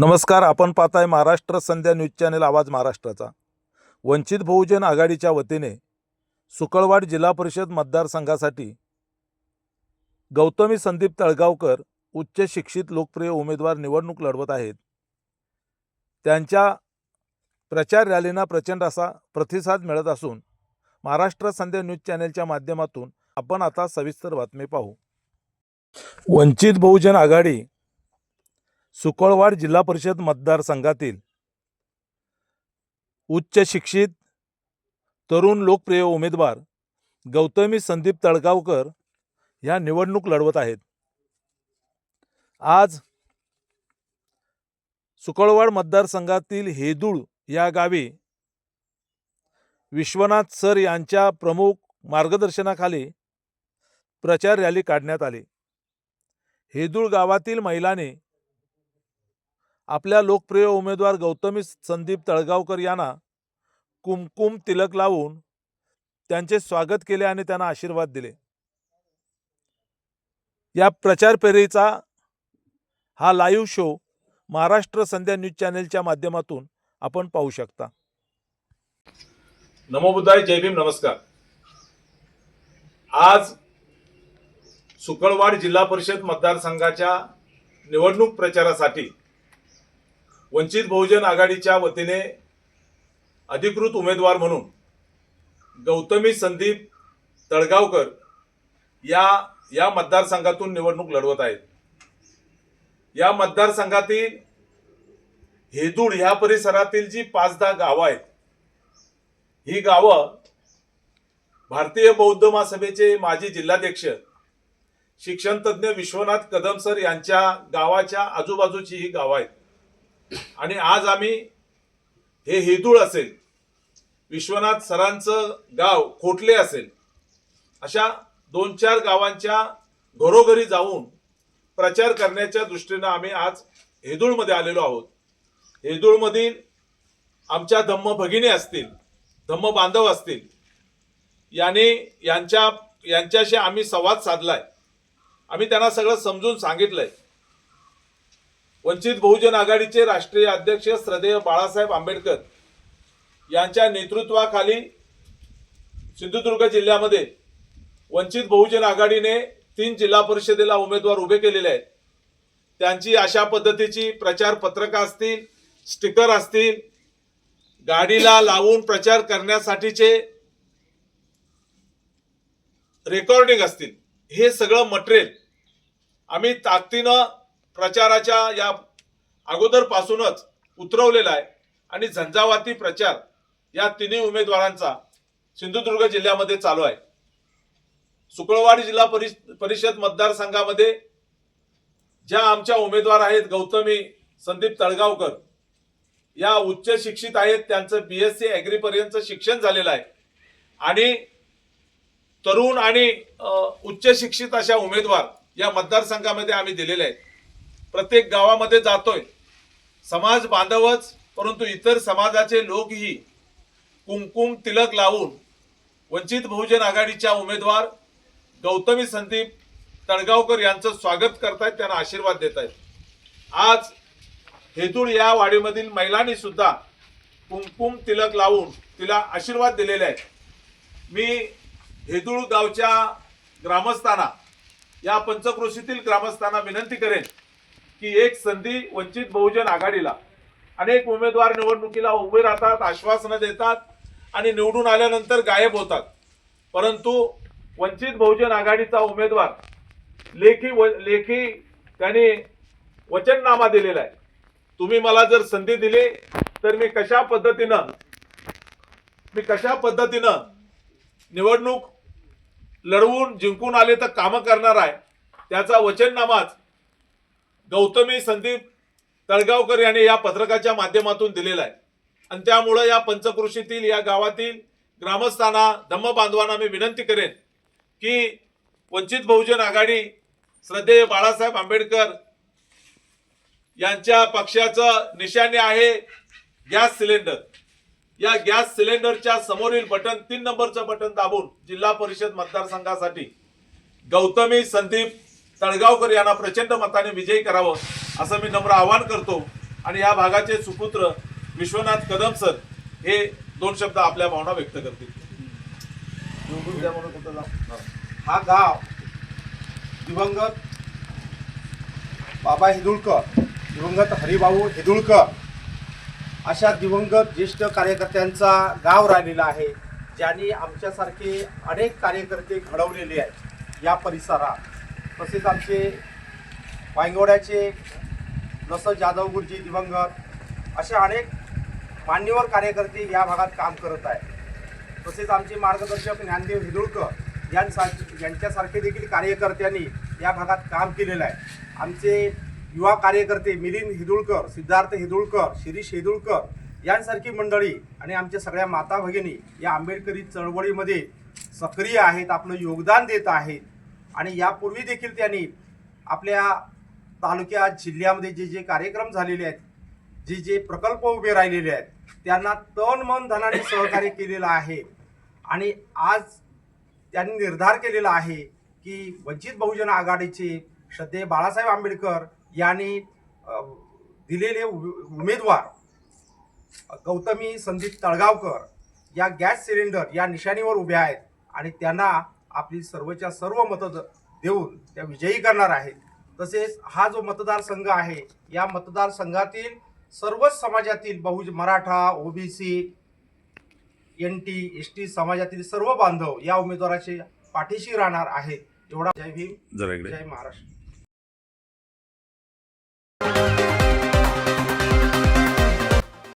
नमस्कार आपण पाहताय महाराष्ट्र संध्या न्यूज चॅनेल आवाज महाराष्ट्राचा. वंचित बहुजन आघाडीच्या वतीने सुकळवाड जिल्हा परिषद मतदारसंघासाठी गौतमी संदीप तळगावकर उच्च शिक्षित लोकप्रिय उमेदवार निवडणूक लढवत आहेत. त्यांच्या प्रचार रॅलींना प्रचंड असा प्रतिसाद मिळत असून महाराष्ट्र संध्या न्यूज चॅनेलच्या माध्यमातून आपण आता सविस्तर बातमी पाहू. वंचित बहुजन आघाडी सुकळवाड जिल्हा परिषद मतदारसंघातील उच्च शिक्षित तरुण लोकप्रिय उमेदवार गौतमी संदीप तळगावकर ह्या निवडणूक लढवत आहेत. आज सुकळवाड मतदारसंघातील हेदूळ या गावी विश्वनाथ सर यांच्या प्रमुख मार्गदर्शनाखाली प्रचार रॅली काढण्यात आली. हेदूळ गावातील महिलांनी आपल्या लोकप्रिय उमेदवार गौतमी संदीप तळगावकर यांना कुमकुम तिलक लावून त्यांचे स्वागत केले आणि त्यांना आशीर्वाद दिले. या प्रचार फेरीचा हा live show Maharashtra Sandhya news चॅनेलच्या माध्यमातून आपण पाहू शकता. नमोबुद्धाय जय भीम नमस्कार. आज सुकळवाड जिल्हा परिषद मतदारसंघाच्या निवडणूक प्रचारासाठी वंचित बहुजन आघाडीच्या वतीने अधिकृत उमेदवार म्हणून गौतमी संदीप तळगावकर या या मतदारसंघातून निवडणूक लढवत आहेत. या मतदारसंघातील हेदूड ह्या परिसरातील जी पाच दहा गावं आहेत ही गावं भारतीय बौद्ध महासभेचे माजी जिल्हाध्यक्ष शिक्षणतज्ञ विश्वनाथ कदम सर यांच्या गावाच्या आजूबाजूची ही गावं आहेत. आणि आज आम्ही हे हेदूळ असेल विश्वनाथ सरांचं गाव खोटले असेल अशा दोन चार गावांच्या घरोघरी जाऊन प्रचार करण्याच्या दृष्टीनं आम्ही आज हेदूळमध्ये आलेलो आहोत. हेदूळमधील आमच्या धम्म भगिनी असतील धम्म बांधव असतील याने यांच्या यांच्याशी आम्ही संवाद साधलाय. आम्ही त्यांना सगळं समजून सांगितलंय. वंचित बहुजन आघाडीचे राष्ट्रीय अध्यक्ष श्रद्धेय बाळासाहेब आंबेडकर यांच्या नेतृत्वाखाली सिंधुदुर्ग जिल्ह्यामध्ये वंचित बहुजन आघाडीने तीन जिल्हा परिषदेला उमेदवार उभे केलेले आहेत. त्यांची अशा पद्धतीची प्रचार पत्रकं असतील स्टिकर असतील गाडीला लावून प्रचार करण्यासाठीचे रेकॉर्डिंग असतील. हे सगळं मटेरियल आम्ही ताकदीनं प्रचाराच्या या अगोदरपासूनच उतरवलेला आहे. आणि झंझावाती प्रचार या तिन्ही उमेदवारांचा सिंधुदुर्ग जिल्ह्यामध्ये चालू आहे. सुकळवाडी जिल्हा परिषद परिषद मतदारसंघामध्ये ज्या आमच्या उमेदवार आहेत गौतमी संदीप तळगावकर या उच्च शिक्षित आहेत त्यांचं बी एस सी ॲग्रीपर्यंत शिक्षण झालेलं आहे. आणि तरुण आणि उच्च शिक्षित अशा उमेदवार या मतदारसंघामध्ये आम्ही दिलेले आहेत. प्रत्येक गावामध्ये जातोय. समाज बांधवच परंतु इतर समाजाचे लोकही कुमकुम तिलक लावून वंचित बहुजन आघाडीच्या उमेदवार गौतमी संदीप तळगावकर यांचं स्वागत करतायत त्यांना आशीर्वाद देत आहेत आज हेतूळ या वाडीमधील महिलांनी सुद्धा कुमकुम तिलक लावून तिला आशीर्वाद दिलेले आहेत. मी हेदूळ गावच्या ग्रामस्थांना या पंचक्रोशीतील ग्रामस्थांना विनंती करेन की एक संधी वंचित बहुजन आघाडीला. अनेक उमेदवार निवडणुकीला उभे राहतात आश्वासनं देतात आणि निवडून आल्यानंतर गायब होतात. परंतु वंचित बहुजन आघाडीचा उमेदवार लेखी व लेखी त्यांनी वचननामा दिलेला आहे. तुम्ही मला जर संधी दिली तर मी कशा पद्धतीनं मी कशा पद्धतीनं निवडणूक लढवून जिंकून आले तर कामं करणार आहे त्याचा वचननामाच गौतमी संदीप तळगावकर यांनी या पत्रकाच्या माध्यमातून दिलेला आहे. आणि त्यामुळं या पंचकृषीतील या गावातील ग्रामस्थांना धम्म बांधवांना मी विनंती करेन की वंचित बहुजन आघाडी श्रद्धेय बाळासाहेब आंबेडकर यांच्या पक्षाचं निशाणे आहे गॅस सिलेंडर. या गॅस सिलेंडरच्या समोरील बटन तीन नंबरचं बटन दाबून जिल्हा परिषद मतदारसंघासाठी गौतमी संदीप तळगावकर यांना प्रचंड मताने विजयी करावं असं मी नम्र आवाहन करतो. आणि या भागाचे सुपुत्र विश्वनाथ कदम सर हे दोन शब्द आपल्या भावना व्यक्त करतील. हा गाव दिवंगत बाबा हेदुळकर दिवंगत हरिभाऊ हेदुळकर अशा दिवंगत ज्येष्ठ कार्यकर्त्यांचा गाव राहिलेला आहे. ज्यांनी आमच्यासारखे अनेक कार्यकर्ते घडवलेले आहेत. या परिसरात तसेच आमचे वायंगवड्याचे जसं जाधव गुरुजी दिवंगत असे अनेक मान्यवर कार्यकर्ते या भागात काम करत आहेत. तसेच आमचे मार्गदर्शक ज्ञानदेव हिदुळकर यांसारखे यांच्यासारखे देखील कार्यकर्त्यांनी या भागात काम केलेलं आहे. आमचे युवा कार्यकर्ते मिलिंद हिदुळकर सिद्धार्थ हिदुळकर शिरीष हिदुळकर यांसारखी मंडळी आणि आमच्या सगळ्या माता भगिनी या आंबेडकरी चळवळीमध्ये सक्रिय आहेत आपलं योगदान देत आहेत. आणि यापूर्वी देखील त्यांनी आपल्या तालुक्यात जिल्ह्यामध्ये जे जे कार्यक्रम झालेले आहेत जे जे प्रकल्प उभे राहिलेले आहेत त्यांना तन मन धनाने सहकार्य केलेलं आहे. आणि आज त्यांनी निर्धार केलेला आहे की वंचित बहुजन आघाडीचे श्रद्धेय बाळासाहेब आंबेडकर यांनी दिलेले उ- उमेदवार गौतमी संदीप तळगावकर या गॅस सिलेंडर या निशाणीवर उभ्या आहेत आणि त्यांना आपली सर्वच्या सर्व मतं देऊन त्या विजयी करणार आहेत तसेच हा जो मतदारसंघ आहे या मतदारसंघातील सर्वच समाजातील बहुज Maratha OBC N T S T समाजातील सर्व बांधव या उमेदवाराचे पाठीशी राहणार आहेत. एवढा जय भीम जय महाराष्ट्र.